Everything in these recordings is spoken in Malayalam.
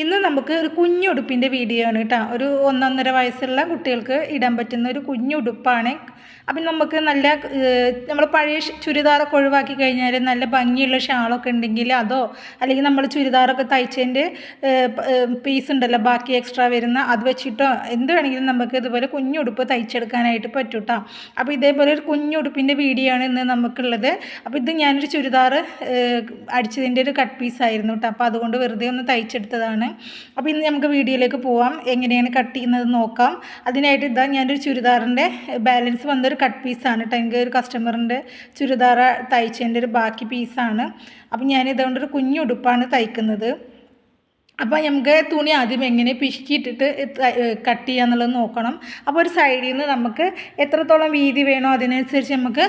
ഇന്ന് നമുക്ക് ഒരു കുഞ്ഞുടുപ്പിന്റെ വീഡിയോ ആണ് കേട്ടോ. ഒരു ഒന്നൊന്നര വയസ്സുള്ള കുട്ടികൾക്ക് ഇടാൻ പറ്റുന്ന ഒരു കുഞ്ഞുടുപ്പാണ്. അപ്പം നമുക്ക് നല്ല നമ്മൾ പഴയ ചുരിദാറൊക്കെ ഒഴിവാക്കി കഴിഞ്ഞാൽ നല്ല ഭംഗിയുള്ള ഷാളൊക്കെ ഉണ്ടെങ്കിൽ അതോ അല്ലെങ്കിൽ നമ്മൾ ചുരിദാറൊക്കെ തയ്ച്ചതിന്റെ പീസ് ഉണ്ടല്ലോ ബാക്കി എക്സ്ട്രാ വരുന്ന അത് വെച്ചിട്ടോ എന്ത് വേണമെങ്കിലും നമുക്ക് ഇതുപോലെ കുഞ്ഞുടുപ്പ് തയ്ച്ചെടുക്കാനായിട്ട് പറ്റും കേട്ടോ. അപ്പോൾ ഇതേപോലെ ഒരു കുഞ്ഞുടുപ്പിന്റെ വീഡിയോ ആണ് ഇന്ന് നമുക്കുള്ളത്. അപ്പോൾ ഇത് ഞാനൊരു ചുരിദാർ അടിച്ചതിന്റെ ഒരു കട്ട് പീസ് ആയിരുന്നു കേട്ടോ. അപ്പോൾ അതുകൊണ്ട് വെറുതെ ഒന്ന് തയ്ച്ചെടുത്തതാണ്. അപ്പോൾ ഇന്ന് നമുക്ക് വീഡിയോയിലേക്ക് പോവാം. എങ്ങനെയാണ് കട്ട് ചെയ്യുന്നത് നോക്കാം. അതിനായിട്ട് ഇതാ ഞാനൊരു ചുരിദാറിന്റെ ബാലൻസ് വന്നൊരു കട്ട് പീസാണ്. കേട്ടോ എനിക്ക് ഒരു കസ്റ്റമറിന്റെ ചുരിദാർ തയ്ച്ചതിന്റെ ഒരു ബാക്കി പീസാണ്. അപ്പോൾ ഞാൻ ഇതുകൊണ്ടൊരു കുഞ്ഞുടുപ്പാണ് തയ്ക്കുന്നത്. അപ്പോൾ നമുക്ക് തുണി ആദ്യം എങ്ങനെ പിശുക്കിയിട്ടിട്ട് കട്ട് ചെയ്യുക എന്നുള്ളത് നോക്കണം. അപ്പോൾ ഒരു സൈഡിൽ നിന്ന് നമുക്ക് എത്രത്തോളം വീതി വേണോ അതിനനുസരിച്ച് നമുക്ക്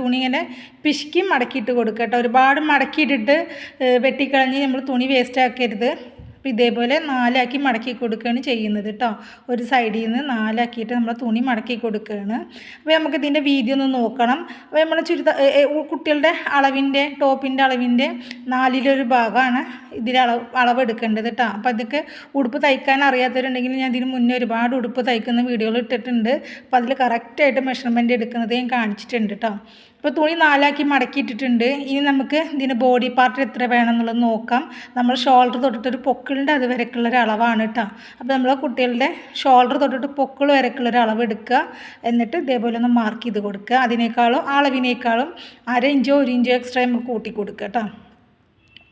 തുണി ഇങ്ങനെ പിശുക്കി മടക്കിയിട്ട് കൊടുക്കുക കേട്ടോ. ഒരുപാട് മടക്കിയിട്ടിട്ട് വെട്ടിക്കളഞ്ഞ് നമ്മൾ തുണി വേസ്റ്റ് ആക്കരുത്. അപ്പോൾ ഇതേപോലെ നാലാക്കി മടക്കി കൊടുക്കുകയാണ് ചെയ്യുന്നത് കേട്ടോ ഒരു സൈഡിൽ നിന്ന് നാലാക്കിയിട്ട് നമ്മൾ തുണി മടക്കി കൊടുക്കുകയാണ്. അപ്പോൾ നമുക്ക് ഇതിന്റെ വീതി ഒന്ന് നോക്കണം. അപ്പോൾ നമ്മൾ ചുരിദാർ കുട്ടികളുടെ അളവിന്റെ ടോപ്പിന്റെ അളവിന്റെ നാലിലൊരു ഭാഗമാണ് ഇതിൽ അളവ് അളവെടുക്കേണ്ടത് കേട്ടോ അപ്പോൾ അതൊക്കെ ഉടുപ്പ് തയ്ക്കാൻ അറിയാത്തവരുണ്ടെങ്കിൽ ഞാൻ ഇതിന് മുന്നേ ഒരുപാട് ഉടുപ്പ് തയ്ക്കുന്ന വീഡിയോകൾ ഇട്ടിട്ടുണ്ട്. അപ്പോൾ അതിൽ കറക്റ്റായിട്ട് മെഷർമെന്റ് എടുക്കുന്നത് ഞാൻ കാണിച്ചിട്ടുണ്ട് കേട്ടോ ഇപ്പോൾ തുണി നാലാക്കി മടക്കിയിട്ടിട്ടുണ്ട്. ഇനി നമുക്ക് ഇതിന് ബോഡി പാർട്ട് എത്ര വേണം എന്നുള്ളത് നോക്കാം. നമ്മൾ ഷോൾഡർ തൊട്ടിട്ടൊരു പൊക്കിളിന്റെ അത് വരക്കുള്ള ഒരു അളവാണ് കേട്ടോ അപ്പോൾ നമ്മൾ കുട്ടികളുടെ ഷോൾഡർ തൊട്ടിട്ട് പൊക്കിൾ വരക്കുള്ള ഒരു അളവ് എടുക്കുക. എന്നിട്ട് ഇതേപോലെ ഒന്ന് മാർക്ക് ചെയ്ത് കൊടുക്കുക. അതിനേക്കാളും അളവിനേക്കാളും അര ഇഞ്ചോ ഒരു ഇഞ്ചോ എക്സ്ട്രാ നമുക്ക് കൂട്ടി കൊടുക്കുക കേട്ടോ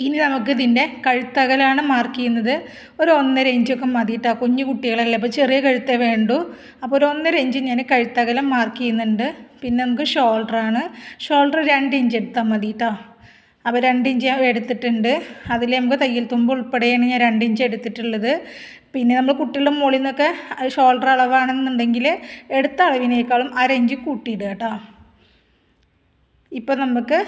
ഇനി നമുക്ക് ഇതിന്റെ കഴുത്തകലാണ് മാർക്ക് ചെയ്യുന്നത്. ഒരു ഒന്നര ഇഞ്ചൊക്കെ മതി കേട്ടോ കുഞ്ഞു കുട്ടികളല്ലേ അപ്പോൾ ചെറിയ കഴുത്തേ വേണ്ടു. അപ്പോൾ ഒരു ഒന്നര ഇഞ്ച് ഞാൻ കഴുത്തകലം മാർക്ക് ചെയ്യുന്നുണ്ട്. പിന്നെ നമുക്ക് ഷോൾഡറാണ് ഷോൾഡർ രണ്ട് ഇഞ്ച് എടുത്താൽ മതി കേട്ടോ അപ്പോൾ രണ്ട് ഇഞ്ച് എടുത്തിട്ടുണ്ട്. അതിൽ നമുക്ക് തയ്യൽ തുമ്പ് ഉൾപ്പെടെയാണ് ഞാൻ രണ്ട് ഇഞ്ച് എടുത്തിട്ടുള്ളത്. പിന്നെ നമ്മൾ കുട്ടികളുടെ മുകളിൽ നിന്നൊക്കെ ഷോൾഡർ അളവാണെന്നുണ്ടെങ്കിൽ എടുത്ത അളവിനേക്കാളും അര ഇഞ്ച് കൂട്ടിയിടുക കേട്ടോ. ഇപ്പം നമുക്ക്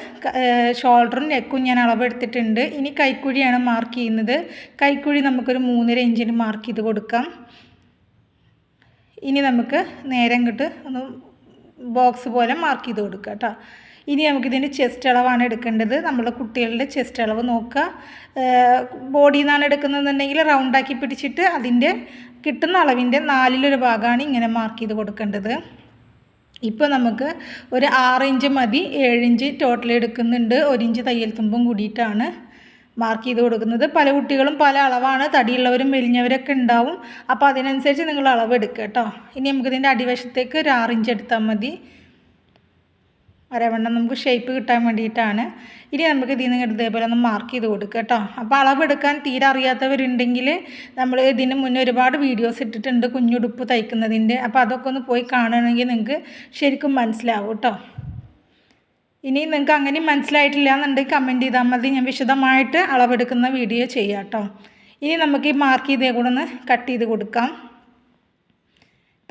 ഷോൾഡറും നെക്കും ഞാൻ അളവെടുത്തിട്ടുണ്ട്. ഇനി കൈക്കുഴിയാണ് മാർക്ക് ചെയ്യുന്നത്. കൈക്കുഴി നമുക്കൊരു മൂന്നര ഇഞ്ചിന് മാർക്ക് ചെയ്ത് കൊടുക്കാം. ഇനി നമുക്ക് നേരം കിട്ട് ഒന്ന് ബോക്സ് പോലെ മാർക്ക് ചെയ്ത് കൊടുക്കുക കേട്ടോ. ഇനി നമുക്കിതിന്റെ ചെസ്റ്റ് അളവാണ് എടുക്കേണ്ടത്. നമ്മുടെ കുട്ടികളുടെ ചെസ്റ്റ് അളവ് നോക്കുക. ബോഡിയിൽ നിന്നാണ് എടുക്കുന്നതെന്നുണ്ടെങ്കിൽ റൗണ്ടാക്കി പിടിച്ചിട്ട് അതിന്റെ കിട്ടുന്ന അളവിന്റെ നാലിലൊരു ഭാഗമാണ് ഇങ്ങനെ മാർക്ക് ചെയ്ത് കൊടുക്കേണ്ടത്. ഇപ്പോൾ നമുക്ക് ഒരു ആറ് ഇഞ്ച് മതി ഏഴ് ഇഞ്ച് ടോട്ടൽ എടുക്കുന്നുണ്ട്. ഒരിഞ്ച് തയ്യൽ തുമ്പും കൂടിയിട്ടാണ് മാർക്ക് ചെയ്ത് കൊടുക്കുന്നത്. പല കുട്ടികളും പല അളവാണ്. തടിയുള്ളവരും മെലിഞ്ഞവരൊക്കെ ഉണ്ടാവും. അപ്പോൾ അതിനനുസരിച്ച് നിങ്ങൾ അളവ് എടുക്കുക കേട്ടോ. ഇനി നമുക്കിതിന്റെ അടിവശത്തേക്ക് ഒരു ആറ് ഇഞ്ച് എടുത്താൽ മതി. അരവണ്ണം നമുക്ക് ഷേപ്പ് കിട്ടാൻ വേണ്ടിയിട്ടാണ്. ഇനി നമുക്ക് ഇതിൽ നിന്ന് ഇതേപോലെ ഒന്ന് മാർക്ക് ചെയ്ത് കൊടുക്കുക കേട്ടോ. അപ്പോൾ അളവെടുക്കാൻ തീരെ അറിയാത്തവരുണ്ടെങ്കിൽ നമ്മൾ ഇതിന് മുന്നേ ഒരുപാട് വീഡിയോസ് ഇട്ടിട്ടുണ്ട് കുഞ്ഞുടുപ്പ് തയ്ക്കുന്നതിന്റെ. അപ്പോൾ അതൊക്കെ ഒന്ന് പോയി കാണണമെങ്കിൽ നിങ്ങൾക്ക് ശരിക്കും മനസ്സിലാവും കേട്ടോ. ഇനി നിങ്ങൾക്ക് അങ്ങനെ മനസ്സിലായിട്ടില്ല എന്നുണ്ടെങ്കിൽ കമന്റ് ചെയ്താൽ മതി. ഞാൻ വിശദമായിട്ട് അളവെടുക്കുന്ന വീഡിയോ ചെയ്യാം കേട്ടോ. ഇനി നമുക്ക് ഈ മാർക്ക് ചെയ്തേ കൂടെ ഒന്ന് കട്ട് ചെയ്ത് കൊടുക്കാം.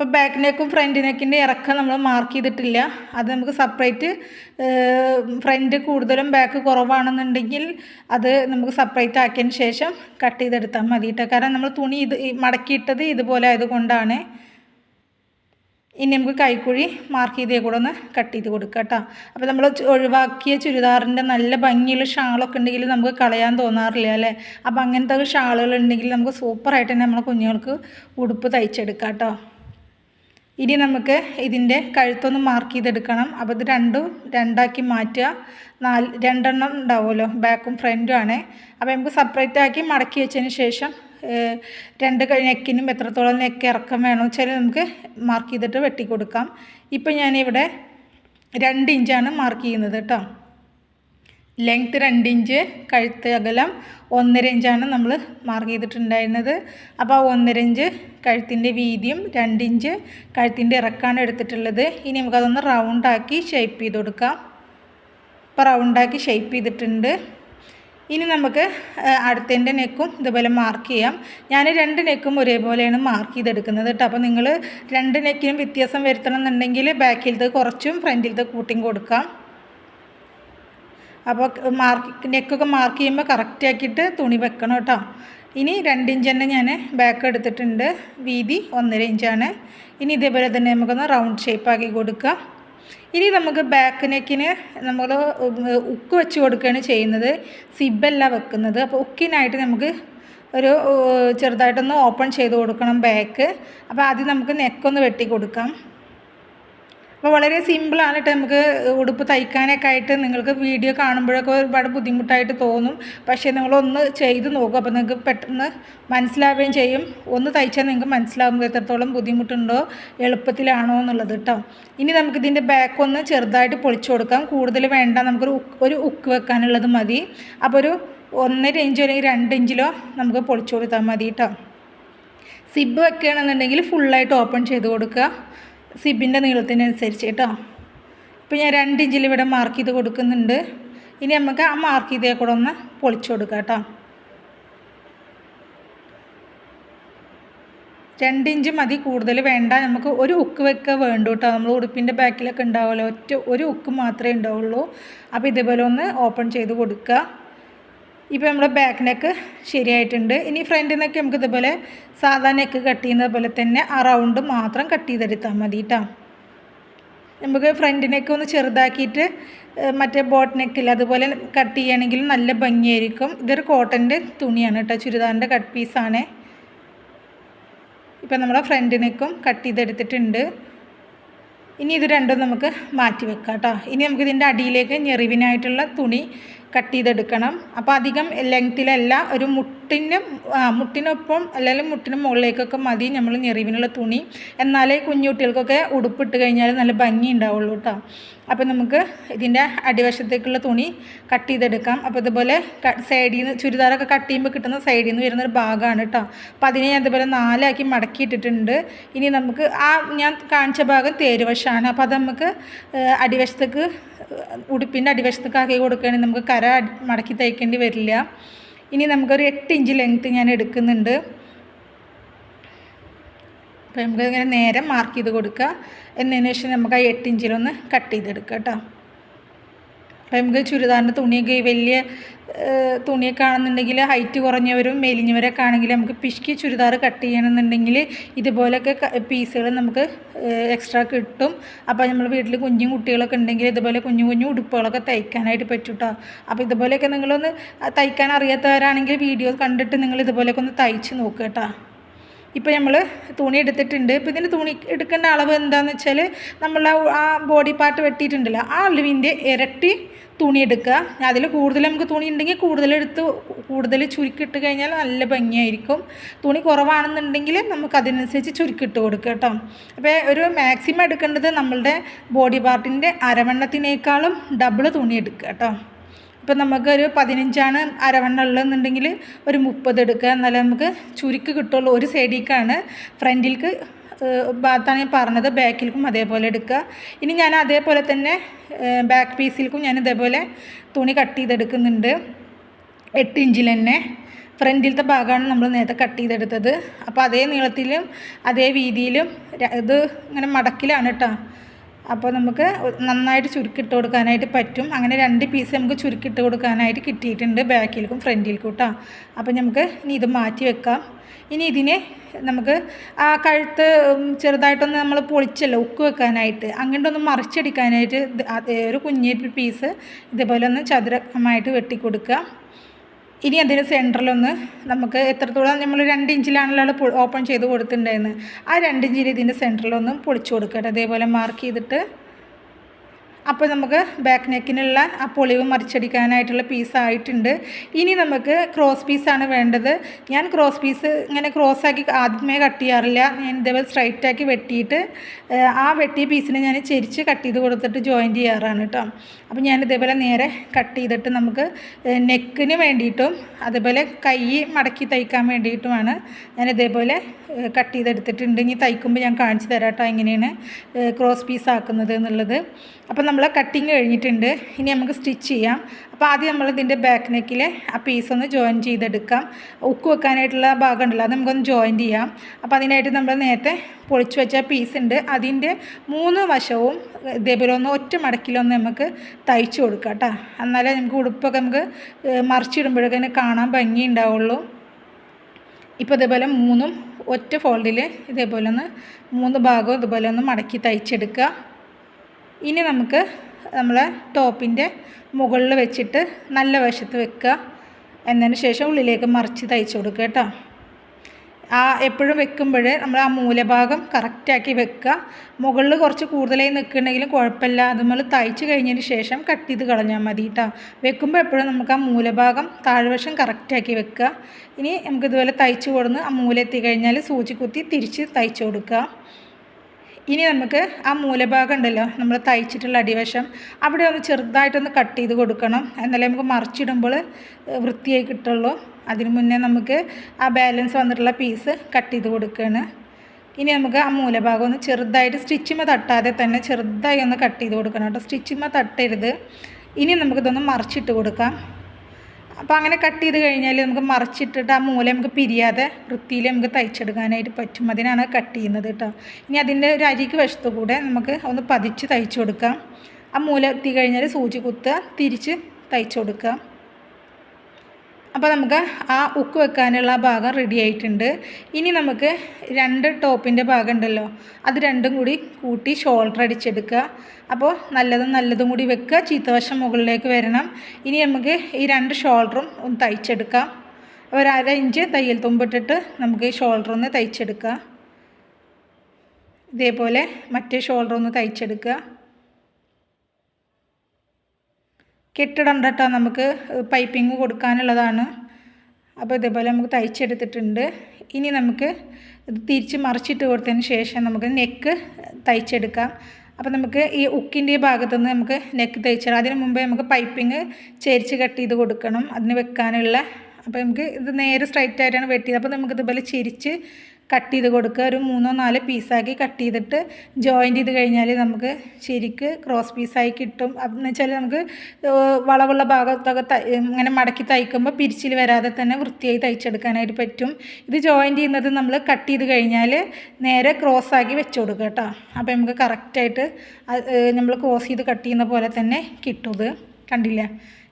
ഇപ്പോൾ ബാക്ക് നെക്കും ഫ്രണ്ട് നെക്കിന്റെ ഇറക്കം നമ്മൾ മാർക്ക് ചെയ്തിട്ടില്ല. അത് നമുക്ക് സെപ്പറേറ്റ് ഫ്രണ്ട് കൂടുതലും ബാക്ക് കുറവാണെന്നുണ്ടെങ്കിൽ അത് നമുക്ക് സെപ്പറേറ്റ് ആക്കിയതിന് ശേഷം കട്ട് ചെയ്തെടുത്താൽ മതി കേട്ടോ കാരണം നമ്മൾ തുണി ഇത് മടക്കിയിട്ടത് ഇതുപോലെ ആയതുകൊണ്ടാണ്. ഇനി നമുക്ക് കൈക്കുഴി മാർക്ക് ചെയ്തേ കൂടെ ഒന്ന് കട്ട് ചെയ്ത് കൊടുക്കുക കേട്ടോ അപ്പോൾ നമ്മൾ ഒഴിവാക്കിയ ചുരിദാറിന്റെ നല്ല ഭംഗിയുള്ള ഷാളൊക്കെ ഉണ്ടെങ്കിൽ നമുക്ക് കളയാൻ തോന്നാറില്ല അല്ലേ? അപ്പോൾ അങ്ങനത്തെ ഷാളുകൾ ഉണ്ടെങ്കിൽ നമുക്ക് സൂപ്പറായിട്ട് തന്നെ നമ്മളെ കുഞ്ഞുങ്ങൾക്ക് ഉടുപ്പ് തയ്ച്ചെടുക്കാം കേട്ടോ ഇനി നമുക്ക് ഇതിന്റെ കഴുത്തൊന്ന് മാർക്ക് ചെയ്തെടുക്കണം. അപ്പോൾ ഇത് രണ്ടും രണ്ടാക്കി മാറ്റുക. നാല് രണ്ടെണ്ണം ഉണ്ടാവുമല്ലോ. ബാക്കും ഫ്രണ്ടും ആണ്. അപ്പോൾ നമുക്ക് സെപ്പറേറ്റ് ആക്കി മടക്കി വെച്ചതിന് ശേഷം രണ്ട് നെക്കിനും എത്രത്തോളം നെക്ക് ഇറക്കം വേണമെന്ന് വെച്ചാൽ നമുക്ക് മാർക്ക് ചെയ്തിട്ട് വെട്ടിക്കൊടുക്കാം. ഇപ്പം ഞാനിവിടെ രണ്ട് ഇഞ്ചാണ് മാർക്ക് ചെയ്യുന്നത് കേട്ടോ. ലെങ്ത് രണ്ട് ഇഞ്ച് കഴുത്ത് അകലം ഒന്നര ഇഞ്ചാണ് നമ്മൾ മാർക്ക് ചെയ്തിട്ടുണ്ടായിരുന്നത്. അപ്പോൾ ആ ഒന്നര ഇഞ്ച് കഴുത്തിന്റെ വീതിയും രണ്ട് ഇഞ്ച് കഴുത്തിന്റെ ഇറക്കാണ് എടുത്തിട്ടുള്ളത്. ഇനി നമുക്കതൊന്ന് റൗണ്ടാക്കി ഷേപ്പ് ചെയ്ത് കൊടുക്കാം. അപ്പോൾ റൗണ്ടാക്കി ഷേപ്പ് ചെയ്തിട്ടുണ്ട്. ഇനി നമുക്ക് അടുത്തതിന്റെ നെക്കും ഇതുപോലെ മാർക്ക് ചെയ്യാം. ഞാൻ രണ്ട് നെക്കും ഒരേപോലെയാണ് മാർക്ക് ചെയ്തെടുക്കുന്നത് കേട്ടോ. അപ്പോൾ നിങ്ങൾ രണ്ട് നെക്കിനും വ്യത്യാസം വരുത്തണം എന്നുണ്ടെങ്കിൽ ബാക്കിലത്തെ കുറച്ചും ഫ്രണ്ടിലത്തെ കൂട്ടിയും കൊടുക്കാം. അപ്പോൾ മാർക്ക് നെക്കൊക്കെ മാർക്ക് ചെയ്യുമ്പോൾ കറക്റ്റ് ആക്കിയിട്ട് തുണി വെക്കണം കേട്ടോ. ഇനി രണ്ടിഞ്ച് തന്നെ ഞാൻ ബാക്ക് എടുത്തിട്ടുണ്ട്. വീതി ഒന്നര ഇഞ്ചാണ് ഇനി ഇതേപോലെ തന്നെ നമുക്കൊന്ന് റൗണ്ട് ഷേപ്പാക്കി കൊടുക്കുക ഇനി നമുക്ക് ബാക്ക് നെക്കിന് നമ്മൾ ഉക്ക് വെച്ച് കൊടുക്കുകയാണ് ചെയ്യുന്നത്. സിബല്ല വെക്കുന്നത്. അപ്പോൾ ഉക്കിനായിട്ട് നമുക്ക് ഒരു ചെറുതായിട്ടൊന്ന് ഓപ്പൺ ചെയ്ത് കൊടുക്കണം ബാക്ക് അപ്പോൾ ആദ്യം നമുക്ക് നെക്കൊന്ന് വെട്ടി കൊടുക്കാം. അപ്പോൾ വളരെ സിമ്പിളാണ് കേട്ടോ നമുക്ക് ഉടുപ്പ് തയ്ക്കാനൊക്കെ ആയിട്ട് നിങ്ങൾക്ക് വീഡിയോ കാണുമ്പോഴൊക്കെ ഒരുപാട് ബുദ്ധിമുട്ടായിട്ട് തോന്നും. പക്ഷേ നിങ്ങളൊന്ന് ചെയ്ത് നോക്കും. അപ്പോൾ നിങ്ങൾക്ക് പെട്ടെന്ന് മനസ്സിലാവുകയും ചെയ്യും. ഒന്ന് തയ്ച്ചാൽ നിങ്ങൾക്ക് മനസ്സിലാവും എത്രത്തോളം ബുദ്ധിമുട്ടുണ്ടോ എളുപ്പത്തിലാണോ എന്നുള്ളത് കേട്ടോ ഇനി നമുക്ക് ഇതിന്റെ ബാക്ക് ഒന്ന് ചെറുതായിട്ട് പൊളിച്ചു കൊടുക്കാം. കൂടുതൽ വേണ്ട നമുക്കൊരു ഒരു ഉക്ക് വെക്കാനുള്ളത് മതി. അപ്പോൾ ഒരു ഒന്നര ഇഞ്ചോ അല്ലെങ്കിൽ രണ്ട് ഇഞ്ചിലോ നമുക്ക് പൊളിച്ചു കൊടുത്താൽ മതി കേട്ടോ സിബ് വെക്കുകയാണെന്നുണ്ടെങ്കിൽ ഫുള്ളായിട്ട് ഓപ്പൺ ചെയ്ത് കൊടുക്കുക. സിബിന്റെ നീളത്തിനനുസരിച്ച് കേട്ടോ. ഇപ്പോൾ ഞാൻ രണ്ട് ഇഞ്ചിൽ ഇവിടെ മാർക്ക് ചെയ്ത് കൊടുക്കുന്നുണ്ട്. ഇനി നമുക്ക് ആ മാർക്ക് ചെയ്തേ കൂടെ ഒന്ന് പൊളിച്ചു കൊടുക്കാം കേട്ടോ. രണ്ട് ഇഞ്ച് മതി കൂടുതൽ വേണ്ട. നമുക്ക് ഒരു ഉക്ക് വെക്കുക വേണ്ടു കേട്ടോ. നമ്മൾ ഉടുപ്പിന്റെ ബാക്കിലൊക്കെ ഉണ്ടാവുമല്ലോ. ഒറ്റ ഒരു ഉക്ക് മാത്രമേ ഉണ്ടാവുള്ളൂ. അപ്പോൾ ഇതേപോലെ ഒന്ന് ഓപ്പൺ ചെയ്ത് കൊടുക്കുക. ഇപ്പോൾ നമ്മുടെ ബാക്ക് നെക്ക് ശരിയായിട്ടുണ്ട്. ഇനി ഫ്രണ്ട് നിന്നൊക്കെ നമുക്ക് ഇതുപോലെ സാധാ നെക്ക് കട്ട് ചെയ്യുന്നത് പോലെ തന്നെ അറൗണ്ട് റൗണ്ട് മാത്രം കട്ട് ചെയ്തെടുത്താൽ മതി കേട്ടോ നമുക്ക് ഫ്രണ്ട് നെക്ക് ഒന്ന് ചെറുതാക്കിയിട്ട് മറ്റേ ബോട്ട് നെക്കിൽ അതുപോലെ കട്ട് ചെയ്യുകയാണെങ്കിൽ നല്ല ഭംഗിയായിരിക്കും. ഇതൊരു കോട്ടന്റെ തുണിയാണ് കേട്ടോ ചുരിദാറിന്റെ കട്ട് പീസാണ് ഇപ്പം നമ്മുടെ ഫ്രണ്ട് നെക്കും കട്ട് ചെയ്തെടുത്തിട്ടുണ്ട്. ഇനി ഇത് രണ്ടും നമുക്ക് മാറ്റി വെക്കാം കേട്ടോ ഇനി നമുക്ക് ഇതിന്റെ അടിയിലേക്ക് ഞെറിവിനായിട്ടുള്ള തുണി കട്ട് ചെയ്തെടുക്കണം. അപ്പോൾ അധികം ലെങ്ത്തിലല്ല ഒരു മുട്ടിന് മുട്ടിനൊപ്പം അല്ലെങ്കിൽ മുട്ടിന് മുകളിലേക്കൊക്കെ മതി നമ്മൾ ഞെറിവിനുള്ള തുണി. എന്നാലേ കുഞ്ഞുകുട്ടികൾക്കൊക്കെ ഉടുപ്പിട്ട് കഴിഞ്ഞാൽ നല്ല ഭംഗി ഉണ്ടാവുള്ളൂ കേട്ടോ അപ്പോൾ നമുക്ക് ഇതിന്റെ അടിവശത്തേക്കുള്ള തുണി കട്ട് ചെയ്തെടുക്കാം. അപ്പോൾ ഇതുപോലെ സൈഡിൽ നിന്ന് ചുരിദാറൊക്കെ കട്ട് ചെയ്യുമ്പോൾ കിട്ടുന്ന സൈഡിൽ നിന്ന് വരുന്നൊരു ഭാഗമാണ് കേട്ടോ അപ്പോൾ അതിനെ ഞാൻ ഇതുപോലെ നാലാക്കി മടക്കി ഇട്ടിട്ടുണ്ട്. ഇനി നമുക്ക് ആ ഞാൻ കാണിച്ച ഭാഗം തേരുവശമാണ് അപ്പോൾ അത് നമുക്ക് അടിവശത്തേക്ക് ഉടുപ്പിന്റെ അടിവശത്തേക്ക് ആക്കി കൊടുക്കുകയാണെങ്കിൽ നമുക്ക് കര മടക്കി തയ്ക്കേണ്ടി വരില്ല. ഇനി നമുക്കൊരു എട്ട് ഇഞ്ച് ലെങ്ത്ത് ഞാൻ എടുക്കുന്നുണ്ട്. അപ്പോൾ നമുക്ക് ഇങ്ങനെ നേരെ മാർക്ക് ചെയ്ത് കൊടുക്കുക. എന്നതിന് ശേഷം നമുക്ക് ആ എട്ട് ഇഞ്ചിലൊന്ന് കട്ട് ചെയ്തെടുക്കുക കേട്ടോ. നമുക്ക് ചുരിദാറിന്റെ തുണിയൊക്കെ വലിയ തുണിയൊക്കെ ആണെന്നുണ്ടെങ്കിൽ ഹൈറ്റ് കുറഞ്ഞവരും മെലിഞ്ഞവരൊക്കെ ആണെങ്കിൽ നമുക്ക് പിഷ്കി ചുരിദാർ കട്ട് ചെയ്യണമെന്നുണ്ടെങ്കിൽ ഇതുപോലൊക്കെ പീസുകൾ നമുക്ക് എക്സ്ട്രാ കിട്ടും. അപ്പോൾ നമ്മൾ വീട്ടിൽ കുഞ്ഞു കുട്ടികളൊക്കെ ഉണ്ടെങ്കിൽ ഇതുപോലെ കുഞ്ഞു കുഞ്ഞു ഉടുപ്പുകളൊക്കെ തയ്ക്കാനായിട്ട് പറ്റും കേട്ടോ അപ്പോൾ ഇതുപോലെയൊക്കെ നിങ്ങളൊന്ന് തയ്ക്കാൻ അറിയാത്തവരാണെങ്കിൽ വീഡിയോ കണ്ടിട്ട് നിങ്ങൾ ഇതുപോലെയൊക്കെ ഒന്ന് തയ്ച്ച് നോക്കുക കേട്ടോ. ഇപ്പോൾ നമ്മൾ തുണി എടുത്തിട്ടുണ്ട്. ഇപ്പോൾ ഇതിന് തുണി എടുക്കേണ്ട അളവ് എന്താണെന്ന് വെച്ചാൽ നമ്മൾ ആ ബോഡി പാർട്ട് വെട്ടിയിട്ടുണ്ടല്ലോ. ആ അളവിന്റെ ഇരട്ടി തുണി എടുക്കുക. അതിൽ കൂടുതൽ നമുക്ക് തുണി ഉണ്ടെങ്കിൽ കൂടുതലെടുത്ത് കൂടുതൽ ചുരുക്കിട്ട് കഴിഞ്ഞാൽ നല്ല ഭംഗിയായിരിക്കും. തുണി കുറവാണെന്നുണ്ടെങ്കിൽ നമുക്ക് അതിനനുസരിച്ച് ചുരുക്കിട്ട് കൊടുക്കുക കേട്ടോ. അപ്പോൾ ഒരു മാക്സിമം എടുക്കേണ്ടത് നമ്മളുടെ ബോഡി പാർട്ടിന്റെ അരവണ്ണത്തിനേക്കാളും ഡബിൾ തുണി എടുക്കുക കേട്ടോ. ഇപ്പം നമുക്കൊരു പതിനഞ്ചാണ് അരവണ്ണ ഉള്ളതെന്നുണ്ടെങ്കിൽ ഒരു മുപ്പത് എടുക്കുക. എന്നാലേ നമുക്ക് ചുരുക്ക് കിട്ടുള്ളൂ. ഒരു സൈഡിലേക്കാണ് ഫ്രണ്ടിലേക്ക് ഭാഗത്താണ് ഞാൻ പറഞ്ഞത്. ബാക്കിലേക്കും അതേപോലെ എടുക്കുക. ഇനി ഞാൻ അതേപോലെ തന്നെ ബാക്ക് പീസിലേക്കും ഞാൻ ഇതേപോലെ തുണി കട്ട് ചെയ്തെടുക്കുന്നുണ്ട്. എട്ട് ഇഞ്ചിൽ തന്നെ. ഫ്രണ്ടിലത്തെ ഭാഗമാണ് നമ്മൾ നേരത്തെ കട്ട് ചെയ്തെടുത്തത്. അപ്പോൾ അതേ നീളത്തിലും അതേ വീതിയിലും ഇത് ഇങ്ങനെ മടക്കിലാണ് കേട്ടോ അപ്പോൾ നമുക്ക് നന്നായിട്ട് ചുരുക്കിട്ട് കൊടുക്കാനായിട്ട് പറ്റും. അങ്ങനെ രണ്ട് പീസ് നമുക്ക് ചുരുക്കിട്ട് കൊടുക്കാനായിട്ട് കിട്ടിയിട്ടുണ്ട് ബാക്കിലേക്കും ഫ്രണ്ടിലേക്കും കേട്ടോ അപ്പോൾ നമുക്ക് ഇനി ഇത് മാറ്റി വെക്കാം. ഇനി ഇതിനെ നമുക്ക് ആ കഴുത്ത് ചെറുതായിട്ടൊന്ന് നമ്മൾ പൊളിച്ചല്ലോ ഉക്ക് വെക്കാനായിട്ട്. അങ്ങോട്ട് ഒന്ന് മറിച്ചടിക്കാനായിട്ട് ഒരു കുഞ്ഞിട്ട് പീസ് ഇതേപോലെ ഒന്ന് ചതുരമായിട്ട് വെട്ടിക്കൊടുക്കുക. ഇനി അതിന് സെന്ററിലൊന്ന് നമുക്ക് എത്രത്തോളം നമ്മൾ രണ്ട് ഇഞ്ചിലാണല്ലോ ഓപ്പൺ ചെയ്ത് കൊടുത്തിട്ടുണ്ടായിരുന്നത്. ആ രണ്ട് ഇഞ്ചിൽ ഇതിന്റെ സെന്ററിലൊന്നും പൊളിച്ചു കൊടുക്കട്ടെ അതേപോലെ മാർക്ക് ചെയ്തിട്ട് അപ്പോൾ നമുക്ക് ബാക്ക് നെക്കിനുള്ള ആ പൊളിവ് മറിച്ചടിക്കാനായിട്ടുള്ള പീസ് ആയിട്ടുണ്ട്. ഇനി നമുക്ക് ക്രോസ് പീസാണ് വേണ്ടത്. ഞാൻ ക്രോസ് പീസ് ഇങ്ങനെ ക്രോസ് ആക്കി ആദ്യമേ കട്ട് ചെയ്യാറില്ല. ഞാൻ ഇതേപോലെ സ്ട്രൈറ്റാക്കി വെട്ടിയിട്ട് ആ വെട്ടിയ പീസിനെ ഞാൻ ചെരിച്ച് കട്ട് ചെയ്ത് കൊടുത്തിട്ട് ജോയിന്റ് ചെയ്യാറാണ് കേട്ടോ അപ്പോൾ ഞാൻ ഇതേപോലെ നേരെ കട്ട് ചെയ്തിട്ട് നമുക്ക് നെക്കിന് വേണ്ടിയിട്ടും അതേപോലെ കൈ മടക്കി തയ്ക്കാൻ വേണ്ടിയിട്ടുമാണ് ഞാൻ ഇതേപോലെ കട്ട് ചെയ്തെടുത്തിട്ടുണ്ട്. ഇനി തയ്ക്കുമ്പോൾ ഞാൻ കാണിച്ചു തരാം കേട്ടോ എങ്ങനെയാണ് ക്രോസ് പീസ് ആക്കുന്നത് എന്നുള്ളത്. അപ്പോൾ നമ്മൾ കട്ടിങ് കഴിഞ്ഞിട്ടുണ്ട്. ഇനി നമുക്ക് സ്റ്റിച്ച് ചെയ്യാം. അപ്പോൾ ആദ്യം നമ്മൾ ഇതിന്റെ ബാക്ക് നെക്കിൽ ആ പീസ് ഒന്ന് ജോയിൻ ചെയ്തെടുക്കാം. ഉക്ക് വെക്കാനായിട്ടുള്ള ഭാഗം ഉണ്ടല്ലോ അത് നമുക്കൊന്ന് ജോയിൻ ചെയ്യാം. അപ്പോൾ അതിനായിട്ട് നമ്മൾ നേരത്തെ പൊളിച്ച് വെച്ച പീസ് ഉണ്ട്. അതിന്റെ മൂന്ന് വശവും ഇതേപോലെ ഒന്ന് ഒറ്റ മടക്കിലൊന്ന് നമുക്ക് തയ്ച്ചു കൊടുക്കാം കേട്ടോ. എന്നാലേ നമുക്ക് ഉടുപ്പൊക്കെ നമുക്ക് മറിച്ചിടുമ്പോഴൊക്കെ തന്നെ കാണാൻ ഭംഗി ഉണ്ടാവുള്ളൂ. ഇപ്പോൾ ഇതേപോലെ മൂന്നും ഒറ്റ ഫോൾഡിൽ ഇതേപോലെ ഒന്ന് മൂന്ന് ഭാഗവും ഇതുപോലെ ഒന്ന് മടക്കി തയ്ച്ചെടുക്കുക. ഇനി നമുക്ക് നമ്മളെ ടോപ്പിന്റെ മുകളിൽ വെച്ചിട്ട് നല്ല വശത്ത് വെക്കുക. എന്നതിന് ശേഷം ഉള്ളിലേക്ക് മറിച്ച് തയ്ച്ചു കൊടുക്കുക കേട്ടോ. ആ എപ്പോഴും വെക്കുമ്പോൾ നമ്മൾ ആ മൂലഭാഗം കറക്റ്റാക്കി വെക്കുക. മുകളിൽ കുറച്ച് കൂടുതലായി നിൽക്കുന്നുണ്ടെങ്കിലും കുഴപ്പമില്ല. അതുപോലെ നമ്മൾ തയ്ച്ച് കഴിഞ്ഞതിന് ശേഷം കട്ട് ചെയ്ത് കളഞ്ഞാൽ മതി കേട്ടോ. വെക്കുമ്പോൾ എപ്പോഴും നമുക്ക് ആ മൂലഭാഗം താഴ്വശം കറക്റ്റാക്കി വെക്കുക. ഇനി നമുക്ക് ഇതുപോലെ തയ്ച്ച് കൊടുന്ന് ആ മൂല എത്തി കഴിഞ്ഞാൽ സൂചി കുത്തി തിരിച്ച് തയ്ച്ച് കൊടുക്കുക. ഇനി നമുക്ക് ആ മൂലഭാഗം ഉണ്ടല്ലോ നമ്മൾ തയ്ച്ചിട്ടുള്ള അടിവശം അവിടെ ഒന്ന് ചെറുതായിട്ടൊന്ന് കട്ട് ചെയ്ത് കൊടുക്കണം. എന്നാലേ നമുക്ക് മറിച്ചിടുമ്പോൾ വൃത്തിയായി കിട്ടുള്ളൂ. അതിന് മുന്നേ നമുക്ക് ആ ബാലൻസ് വന്നിട്ടുള്ള പീസ് കട്ട് ചെയ്ത് കൊടുക്കുകയാണ് ഇനി നമുക്ക് ആ മൂലഭാഗം ഒന്ന് ചെറുതായിട്ട് സ്റ്റിച്ചിമ്മ തട്ടാതെ തന്നെ ചെറുതായി ഒന്ന് കട്ട് ചെയ്ത് കൊടുക്കണം കേട്ടോ. സ്റ്റിച്ചിമ്മ തട്ടരുത്. ഇനി നമുക്കിതൊന്ന് മറിച്ചിട്ട് കൊടുക്കാം. അപ്പോൾ അങ്ങനെ കട്ട് ചെയ്ത് കഴിഞ്ഞാൽ നമുക്ക് മറിച്ചിട്ടിട്ട് ആ മൂല നമുക്ക് പിരിയാതെ വൃത്തിയിൽ നമുക്ക് തയ്ച്ചെടുക്കാനായിട്ട് പറ്റും. അതിനാണ് കട്ട് ചെയ്യുന്നത് കേട്ടോ. ഇനി അതിന്റെ ഒരു അരിക്ക് വശത്ത് കൂടെ നമുക്ക് ഒന്ന് പതിച്ച് തയ്ച്ചു കൊടുക്കാം. ആ മൂല എത്തി കഴിഞ്ഞാൽ സൂചി കുത്തുക തിരിച്ച് തയ്ച്ചു കൊടുക്കാം. അപ്പോൾ നമുക്ക് ആ ഉക്ക് വെക്കാനുള്ള ഭാഗം റെഡി ആയിട്ടുണ്ട്. ഇനി നമുക്ക് രണ്ട് ടോപ്പിന്റെ ഭാഗം ഉണ്ടല്ലോ അത് രണ്ടും കൂടി കൂട്ടി ഷോൾഡർ അടിച്ചെടുക്കുക. അപ്പോൾ നല്ലതും നല്ലതും കൂടി വെക്കുക. ചീത്തവശം മുകളിലേക്ക് വരണം. ഇനി നമുക്ക് ഈ രണ്ട് ഷോൾഡറും ഒന്ന് തയ്ച്ചെടുക്കാം. ഒരു അര ഇഞ്ച് തയ്യൽ തുമ്പിട്ടിട്ട് നമുക്ക് ഈ ഷോൾഡർ ഒന്ന് തയ്ച്ചെടുക്കാം. ഇതേപോലെ മറ്റേ ഷോൾഡർ ഒന്ന് തയ്ച്ചെടുക്കുക. കെട്ടിടണ്ട കേട്ടോ നമുക്ക് പൈപ്പിംഗ് കൊടുക്കാനുള്ളതാണ്. അപ്പോൾ ഇതേപോലെ നമുക്ക് തയ്ച്ചെടുത്തിട്ടുണ്ട്. ഇനി നമുക്ക് ഇത് തിരിച്ച് മറിച്ചിട്ട് കൊടുത്തതിന് ശേഷം നമുക്ക് നെക്ക് തയ്ച്ചെടുക്കാം. അപ്പോൾ നമുക്ക് ഈ ഉക്കിന്റെ ഭാഗത്തു ഭാഗത്തുനിന്ന് നമുക്ക് നെക്ക് തയ്ച്ചിടാം അതിന് മുമ്പേ നമുക്ക് പൈപ്പിംഗ് ചേരിച്ച് കട്ട് ചെയ്ത് കൊടുക്കണം. അതിന് വെക്കാനുള്ള അപ്പോൾ നമുക്ക് ഇത് നേരെ സ്ട്രൈറ്റ് ആയിട്ടാണ് വെട്ടിയത്. അപ്പോൾ നമുക്ക് ഇതുപോലെ ചിരിച്ച് കട്ട് ചെയ്ത് കൊടുക്കുക. ഒരു മൂന്നോ നാല് പീസാക്കി കട്ട് ചെയ്തിട്ട് ജോയിന്റ് ചെയ്ത് കഴിഞ്ഞാൽ നമുക്ക് ശരിക്ക് ക്രോസ് പീസായി കിട്ടും. എന്ന് വെച്ചാൽ നമുക്ക് വളവുള്ള ഭാഗത്തൊക്കെ ഇങ്ങനെ മടക്കി തയ്ക്കുമ്പോൾ പിരിച്ചിൽ വരാതെ തന്നെ വൃത്തിയായി തയ്ച്ചെടുക്കാനായിട്ട് പറ്റും. ഇത് ജോയിന്റ് ചെയ്യുന്നത് നമ്മൾ കട്ട് ചെയ്ത് കഴിഞ്ഞാൽ നേരെ ക്രോസ് ആക്കി വെച്ച് കൊടുക്കുക കേട്ടോ. അപ്പോൾ നമുക്ക് കറക്റ്റായിട്ട് നമ്മൾ ക്രോസ് ചെയ്ത് കട്ട് ചെയ്യുന്ന പോലെ തന്നെ കിട്ടും ഇത്. കണ്ടില്ല?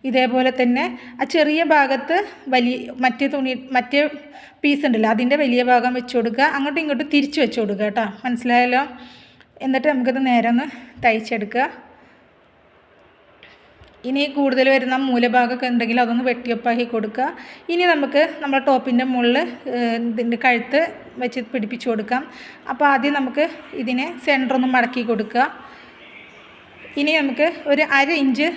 ഇതേപോലെ തന്നെ ആ ചെറിയ ഭാഗത്ത് വലിയ മറ്റേ തുണി മറ്റേ പീസ് ഉണ്ടല്ലോ അതിന്റെ വലിയ ഭാഗം വെച്ച് കൊടുക്കുക. അങ്ങോട്ടും ഇങ്ങോട്ടും തിരിച്ച് വെച്ച് കൊടുക്കുക കേട്ടോ. മനസ്സിലായല്ലോ? എന്നിട്ട് നമുക്കിത് നേരെ ഒന്ന് തയ്ച്ചെടുക്കുക. ഇനി കൂടുതൽ വരുന്ന മൂലഭാഗമൊക്കെ ഉണ്ടെങ്കിൽ അതൊന്ന് വെട്ടിയൊപ്പാക്കി കൊടുക്കുക. ഇനി നമുക്ക് നമ്മുടെ ടോപ്പിന്റെ മുകളിൽ ഇതിന്റെ കഴുത്ത് വെച്ച് പിടിപ്പിച്ച് കൊടുക്കാം. അപ്പോൾ ആദ്യം നമുക്ക് ഇതിനെ സെന്ററൊന്ന് മടക്കി കൊടുക്കുക. ഇനി നമുക്ക് ഒരു അര ഇഞ്ച്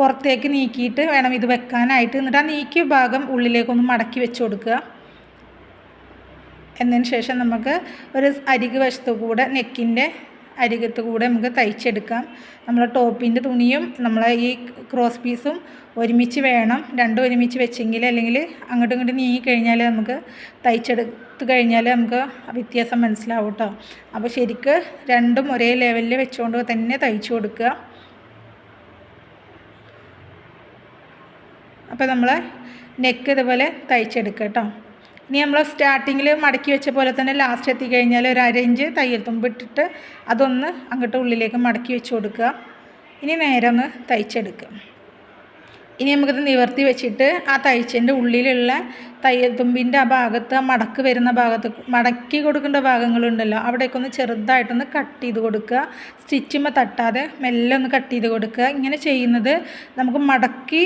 പുറത്തേക്ക് നീക്കിയിട്ട് വേണം ഇത് വെക്കാനായിട്ട്. എന്നിട്ട് ആ നീക്കിയ ഭാഗം ഉള്ളിലേക്കൊന്ന് മടക്കി വെച്ച് കൊടുക്കുക. എന്നതിന് ശേഷം നമുക്ക് ഒരു അരിക് വശത്തു കൂടെ നെക്കിന്റെ അരികത്ത് കൂടെ നമുക്ക് തയ്ച്ചെടുക്കാം. നമ്മൾ ടോപ്പിന്റെ തുണിയും നമ്മളെ ഈ ക്രോസ് പീസും ഒരുമിച്ച് വേണം. രണ്ടും ഒരുമിച്ച് വെച്ചെങ്കിൽ അല്ലെങ്കിൽ അങ്ങോട്ടും ഇങ്ങോട്ടും നീങ്ങി കഴിഞ്ഞാൽ നമുക്ക് തയ്ച്ചെടുത്ത് കഴിഞ്ഞാൽ നമുക്ക് വ്യത്യാസം മനസ്സിലാവും കേട്ടോ. അപ്പോൾ ശരിക്ക് രണ്ടും ഒരേ ലെവലിൽ വെച്ചുകൊണ്ട് തന്നെ തയ്ച്ചു കൊടുക്കുക. അപ്പോൾ നമ്മൾ നെക്ക് ഇതുപോലെ തയ്ച്ചെടുക്കുക കേട്ടോ ഇനി നമ്മൾ സ്റ്റാർട്ടിങ്ങിൽ മടക്കി വെച്ച പോലെ തന്നെ ലാസ്റ്റ് എത്തിക്കഴിഞ്ഞാൽ ഒരു അര ഇഞ്ച് തയ്യൽ തുമ്പിട്ടിട്ട് അതൊന്ന് അങ്ങോട്ട് ഉള്ളിലേക്ക് മടക്കി വെച്ച് കൊടുക്കുക. ഇനി നേരെ ഒന്ന് തയ്ച്ചെടുക്കുക. ഇനി നമുക്കിത് നിവർത്തി വെച്ചിട്ട് ആ തയ്ച്ചതിന്റെ ഉള്ളിലുള്ള തയ്യൽ തുമ്പിന്റെ ആ ഭാഗത്ത് ആ മടക്ക് വരുന്ന ഭാഗത്ത് മടക്കി കൊടുക്കേണ്ട ഭാഗങ്ങളുണ്ടല്ലോ അവിടേക്ക് ഒന്ന് ചെറുതായിട്ടൊന്ന് കട്ട് ചെയ്ത് കൊടുക്കുക. സ്റ്റിച്ചുമ്പോൾ തട്ടാതെ മെല്ലെ ഒന്ന് കട്ട് ചെയ്ത് കൊടുക്കുക. ഇങ്ങനെ ചെയ്യുന്നത് നമുക്ക് മടക്കി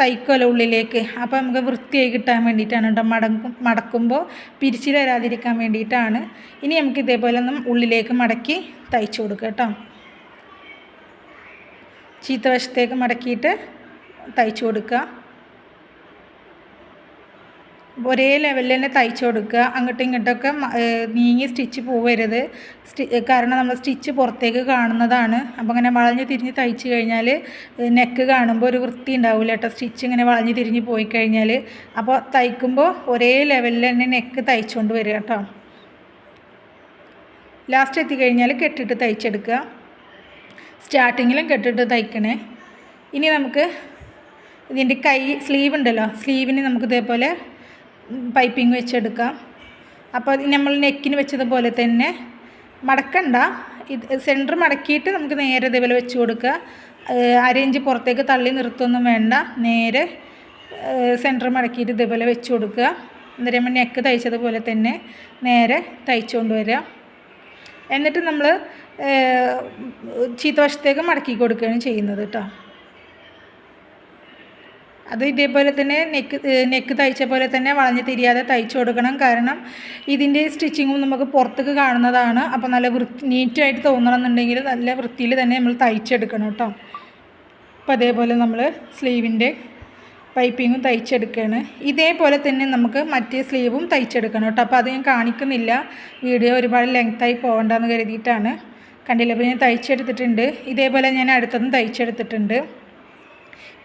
തയ്ക്കുമല്ലോ ഉള്ളിലേക്ക്? അപ്പോൾ നമുക്ക് വൃത്തിയായി കിട്ടാൻ വേണ്ടിയിട്ടാണ് കേട്ടോ. മടക്കും മടക്കുമ്പോൾ പിരിച്ചിൽ വരാതിരിക്കാൻ വേണ്ടിയിട്ടാണ്. ഇനി നമുക്ക് ഇതേപോലെ ഒന്ന് ഉള്ളിലേക്ക് മടക്കി തയ്ച്ചു കൊടുക്കുക കേട്ടോ. ചീത്ത വശത്തേക്ക് മടക്കിയിട്ട് തയ്ച്ചു കൊടുക്കുക. ഒരേ ലെവലിൽ തന്നെ തയ്ച്ചു കൊടുക്കുക. അങ്ങോട്ടും ഇങ്ങോട്ടൊക്കെ നീങ്ങി സ്റ്റിച്ച് പോവരുത്. സ്റ്റി കാരണം നമ്മൾ സ്റ്റിച്ച് പുറത്തേക്ക് കാണുന്നതാണ്. അപ്പോൾ അങ്ങനെ വളഞ്ഞ് തിരിഞ്ഞ് തയ്ച്ചു കഴിഞ്ഞാൽ നെക്ക് കാണുമ്പോൾ ഒരു വൃത്തി ഉണ്ടാവില്ല കേട്ടോ. സ്റ്റിച്ച് ഇങ്ങനെ വളഞ്ഞ് തിരിഞ്ഞ് പോയി കഴിഞ്ഞാൽ അപ്പോൾ തയ്ക്കുമ്പോൾ ഒരേ ലെവലിൽ തന്നെ നെക്ക് തയ്ച്ചുകൊണ്ട് വരിക കേട്ടോ. ലാസ്റ്റ് എത്തിക്കഴിഞ്ഞാൽ കെട്ടിട്ട് തയ്ച്ചെടുക്കുക. സ്റ്റാർട്ടിങ്ങിലും കെട്ടിട്ട് തയ്ക്കണേ. ഇനി നമുക്ക് ഇതിന്റെ കൈ സ്ലീവ് ഉണ്ടല്ലോ സ്ലീവിന് നമുക്ക് ഇതേപോലെ പൈപ്പിംഗ് വെച്ചെടുക്കാം. അപ്പോൾ നമ്മൾ നെക്കിന് വെച്ചതുപോലെ തന്നെ മടക്കണ്ട. ഇത് സെന്റർ മടക്കിയിട്ട് നമുക്ക് നേരെ ഇതേപോലെ വെച്ച് കൊടുക്കുക. അരയിഞ്ച് പുറത്തേക്ക് തള്ളി നിർത്തുമൊന്നും വേണ്ട. നേരെ സെന്റർ മടക്കിയിട്ട് ഇതേപോലെ വെച്ച് കൊടുക്കുക. എന്നിട്ട് നമ്മൾ നെക്ക് തയ്ച്ചതുപോലെ തന്നെ നേരെ തയ്ച്ചുകൊണ്ട് വരിക. എന്നിട്ട് നമ്മൾ ചീത്തവശത്തേക്ക് മടക്കി കൊടുക്കുകയാണ് ചെയ്യുന്നത് കേട്ടോ. അത് ഇതേപോലെ തന്നെ നെക്ക് നെക്ക് തയ്ച്ച പോലെ തന്നെ വളഞ്ഞ് തിരിയാതെ തയ്ച്ചു കൊടുക്കണം. കാരണം ഇതിന്റെ സ്റ്റിച്ചിങ്ങും നമുക്ക് പുറത്തേക്ക് കാണുന്നതാണ്. അപ്പോൾ നല്ല വൃത്തി നീറ്റായിട്ട് തോന്നണമെന്നുണ്ടെങ്കിൽ നല്ല വൃത്തിയിൽ തന്നെ നമ്മൾ തയ്ച്ചെടുക്കണം കേട്ടോ. അപ്പോൾ അതേപോലെ നമ്മൾ സ്ലീവിന്റെ പൈപ്പിങ്ങും തയ്ച്ചെടുക്കുകയാണ്. ഇതേപോലെ തന്നെ നമുക്ക് മറ്റേ സ്ലീവും തയ്ച്ചെടുക്കണം കേട്ടോ. അപ്പോൾ അത് ഞാൻ കാണിക്കുന്നില്ല. വീഡിയോ ഒരുപാട് ലെങ്ത്തായി പോകണ്ടെന്ന് കരുതിയിട്ടാണ്. കണ്ടില്ല? അപ്പോൾ ഞാൻ തയ്ച്ചെടുത്തിട്ടുണ്ട്. ഇതേപോലെ ഞാൻ അടുത്തതും തയ്ച്ചെടുത്തിട്ടുണ്ട്.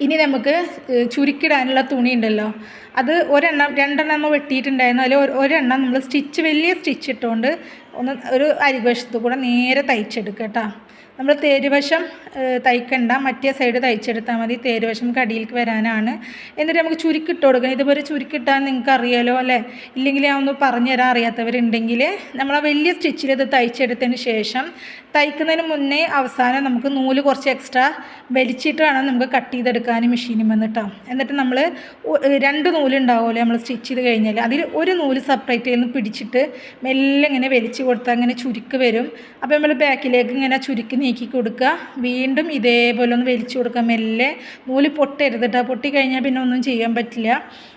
ഇനി നമുക്ക് ചുരുക്കിടാനുള്ള തുണി ഉണ്ടല്ലോ. അത് ഒരെണ്ണം രണ്ടെണ്ണം നമ്മൾ വെട്ടിയിട്ടുണ്ടായിരുന്നു. അതിൽ ഒരു- ഒരെണ്ണം നമ്മൾ സ്റ്റിച്ച് വലിയ സ്റ്റിച്ച് ഇട്ടുകൊണ്ട് ഒന്ന് ഒരു അരിവശത്ത് കൂടെ നേരെ തയ്ച്ചെടുക്കുക കേട്ടോ നമ്മൾ തേരുവശം തയ്ക്കണ്ട മറ്റേ സൈഡ് തയ്ച്ചെടുത്താൽ മതി. തേരുവശം കടിയിലേക്ക് വരാനാണ്. എന്നിട്ട് നമുക്ക് ചുരുക്കിട്ട് കൊടുക്കണം. ഇതുപോലെ ചുരുക്കിട്ടാൽ നിങ്ങൾക്ക് അറിയാലോ അല്ലേ? ഇല്ലെങ്കിൽ ഞാൻ ഒന്ന് പറഞ്ഞുതരാൻ അറിയാത്തവരുണ്ടെങ്കിൽ നമ്മൾ ആ വലിയ സ്റ്റിച്ചിൽ ഇത് തയ്ച്ചെടുത്തതിന് ശേഷം തയ്ക്കുന്നതിന് മുന്നേ അവസാനം നമുക്ക് നൂൽ കുറച്ച് എക്സ്ട്രാ വലിച്ചിട്ട് വേണം നമുക്ക് കട്ട് ചെയ്തെടുക്കാൻ മെഷീനിൽ വന്നിട്ടോ എന്നിട്ട് നമ്മൾ രണ്ട് നൂലുണ്ടാവുമല്ലോ നമ്മൾ സ്റ്റിച്ച് ചെയ്ത് കഴിഞ്ഞാൽ അതിൽ ഒരു നൂൽ സെപ്പറേറ്റ് ചെയ്യുന്നു പിടിച്ചിട്ട് മെല്ലെ ഇങ്ങനെ വലിച്ച് കൊടുത്താൽ ഇങ്ങനെ ചുരുക്ക് വരും. അപ്പോൾ നമ്മൾ ബാക്കിലേക്ക് ഇങ്ങനെ ചുരുക്കി നീക്കി കൊടുക്കുക. വീണ്ടും ഇതേപോലെ ഒന്ന് വലിച്ചു കൊടുക്കുക. മെല്ലെ നൂൽ പൊട്ടരുത് കേട്ടോ പൊട്ടി കഴിഞ്ഞാൽ പിന്നെ ഒന്നും ചെയ്യാൻ പറ്റില്ല.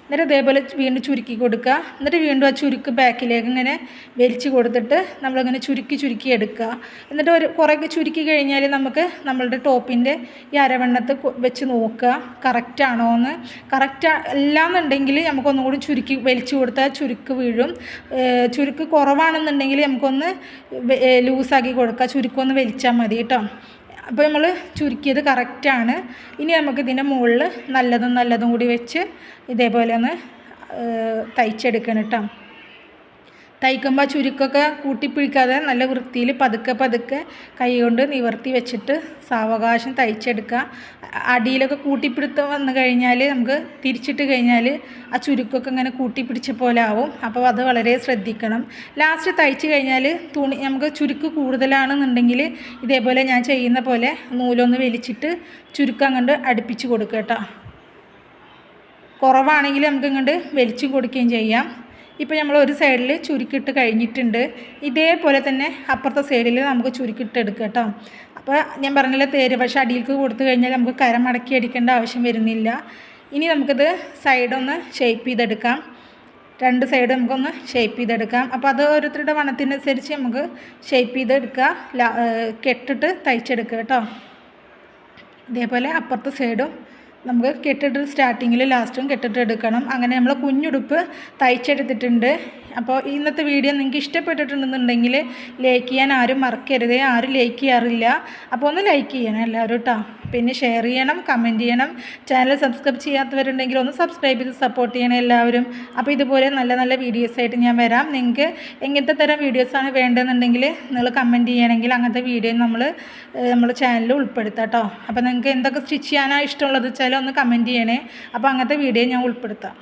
എന്നിട്ട് ഇതേപോലെ വീണ്ടും ചുരുക്കി കൊടുക്കുക. എന്നിട്ട് വീണ്ടും ആ ചുരുക്ക് ബാക്കിലേക്ക് ഇങ്ങനെ വലിച്ചു കൊടുത്തിട്ട് നമ്മളിങ്ങനെ ചുരുക്കി ചുരുക്കി എടുക്കുക. എന്നിട്ട് ഒരു കുറേയൊക്കെ ചുരുക്കി കഴിഞ്ഞാൽ നമുക്ക് നമ്മളുടെ ടോപ്പിന്റെ ഈ അരവണ്ണത്ത് വെച്ച് നോക്കുക. കറക്റ്റാണോ എന്ന്. കറക്റ്റ് അല്ലാന്നുണ്ടെങ്കിൽ നമുക്കൊന്നും കൂടി ചുരുക്കി വലിച്ചു കൊടുത്താൽ ചുരുക്ക് വീഴും. ചുരുക്ക് കുറവാണെന്നുണ്ടെങ്കിൽ നമുക്കൊന്ന് ലൂസാക്കി കൊടുക്കുക. ചുരുക്കൊന്ന് വലിച്ചാൽ മതി കേട്ടോ. അപ്പോൾ നമ്മൾ ചുരുക്കിയത് കറക്റ്റാണ് ഇനി നമുക്ക് ഇതിന്റെ മുകളിൽ നല്ലതും നല്ലതും കൂടി വെച്ച് ഇതേപോലെ ഒന്ന് തയ്ച്ചെടുക്കണം കേട്ടോ. തയ്ക്കുമ്പോൾ ചുരുക്കൊക്കെ കൂട്ടിപ്പിടിക്കാതെ നല്ല വൃത്തിയിൽ പതുക്കെ പതുക്കെ കൈ കൊണ്ട് നിവർത്തി വെച്ചിട്ട് സാവകാശം തയ്ച്ചെടുക്കുക. അടിയിലൊക്കെ കൂട്ടിപ്പിടുത്തം വന്നു കഴിഞ്ഞാൽ നമുക്ക് തിരിച്ചിട്ട് കഴിഞ്ഞാൽ ആ ചുരുക്കൊക്കെ ഇങ്ങനെ കൂട്ടിപ്പിടിച്ച പോലെ ആവും. അപ്പോൾ അത് വളരെ ശ്രദ്ധിക്കണം. ലാസ്റ്റ് തയ്ച്ച് കഴിഞ്ഞാൽ തുണി നമുക്ക് ചുരുക്ക് കൂടുതലാണെന്നുണ്ടെങ്കിൽ ഇതേപോലെ ഞാൻ ചെയ്യുന്ന പോലെ നൂലൊന്ന് വലിച്ചിട്ട് ചുരുക്കം കണ്ട് അടുപ്പിച്ച് കൊടുക്കുക കേട്ടോ. കുറവാണെങ്കിൽ നമുക്ക് ഇങ്ങോട്ട് വലിച്ചു കൊടുക്കുകയും ചെയ്യാം. ഇപ്പോൾ നമ്മൾ ഒരു സൈഡിൽ ചുരുക്കിട്ട് കഴിഞ്ഞിട്ടുണ്ട്. ഇതേപോലെ തന്നെ അപ്പുറത്തെ സൈഡിൽ നമുക്ക് ചുരുക്കിട്ട് എടുക്കുക കേട്ടോ. അപ്പോൾ ഞാൻ പറഞ്ഞില്ല തേര് പക്ഷേ അടിയിലേക്ക് കൊടുത്തു കഴിഞ്ഞാൽ നമുക്ക് കരം മടക്കി അടിക്കേണ്ട ആവശ്യം വരുന്നില്ല. ഇനി നമുക്കിത് സൈഡൊന്ന് ഷേപ്പ് ചെയ്തെടുക്കാം. രണ്ട് സൈഡ് നമുക്കൊന്ന് ഷേപ്പ് ചെയ്തെടുക്കാം. അപ്പോൾ അത് ഓരോരുത്തരുടെ വണത്തിനനുസരിച്ച് നമുക്ക് ഷേപ്പ് ചെയ്തെടുക്കുക കെട്ടിട്ട് തയ്ച്ചെടുക്കുക കേട്ടോ. ഇതേപോലെ അപ്പുറത്തെ സൈഡും നമുക്ക് കെട്ടിട്ട് സ്റ്റാർട്ടിങ്ങിൽ ലാസ്റ്റും കെട്ടിട്ട് എടുക്കണം. അങ്ങനെ നമ്മൾ കുഞ്ഞുടുപ്പ് തയ്ച്ചെടുത്തിട്ടുണ്ട്. അപ്പോൾ ഇന്നത്തെ വീഡിയോ നിങ്ങൾക്ക് ഇഷ്ടപ്പെട്ടിട്ടുണ്ടെന്നുണ്ടെങ്കിൽ ലൈക്ക് ചെയ്യാൻ ആരും മറക്കരുത്. ആരും ലൈക്ക് ചെയ്യാറില്ല. അപ്പോൾ ഒന്ന് ലൈക്ക് ചെയ്യണം എല്ലാവരും കേട്ടോ പിന്നെ ഷെയർ ചെയ്യണം കമന്റ് ചെയ്യണം. ചാനൽ സബ്സ്ക്രൈബ് ചെയ്യാത്തവരുണ്ടെങ്കിൽ ഒന്ന് സബ്സ്ക്രൈബ് ചെയ്ത് സപ്പോർട്ട് ചെയ്യണം എല്ലാവരും. അപ്പോൾ ഇതുപോലെ നല്ല നല്ല വീഡിയോസ് ആയിട്ട് ഞാൻ വരാം. നിങ്ങൾക്ക് എങ്ങനത്തെ തരം വീഡിയോസാണ് വേണ്ടതെന്നുണ്ടെങ്കിൽ നിങ്ങൾ കമന്റ് ചെയ്യണമെങ്കിൽ അങ്ങനത്തെ വീഡിയോ നമ്മൾ നമ്മുടെ ചാനലിൽ ഉൾപ്പെടുത്താം കേട്ടോ അപ്പോൾ നിങ്ങൾക്ക് എന്തൊക്കെ സ്റ്റിച്ച് ചെയ്യാനാണ് ഇഷ്ടമുള്ളത് വെച്ചാൽ ഒന്ന് കമന്റ് ചെയ്യണേ. അപ്പോൾ അങ്ങനത്തെ വീഡിയോ ഞാൻ ഉൾപ്പെടുത്താം.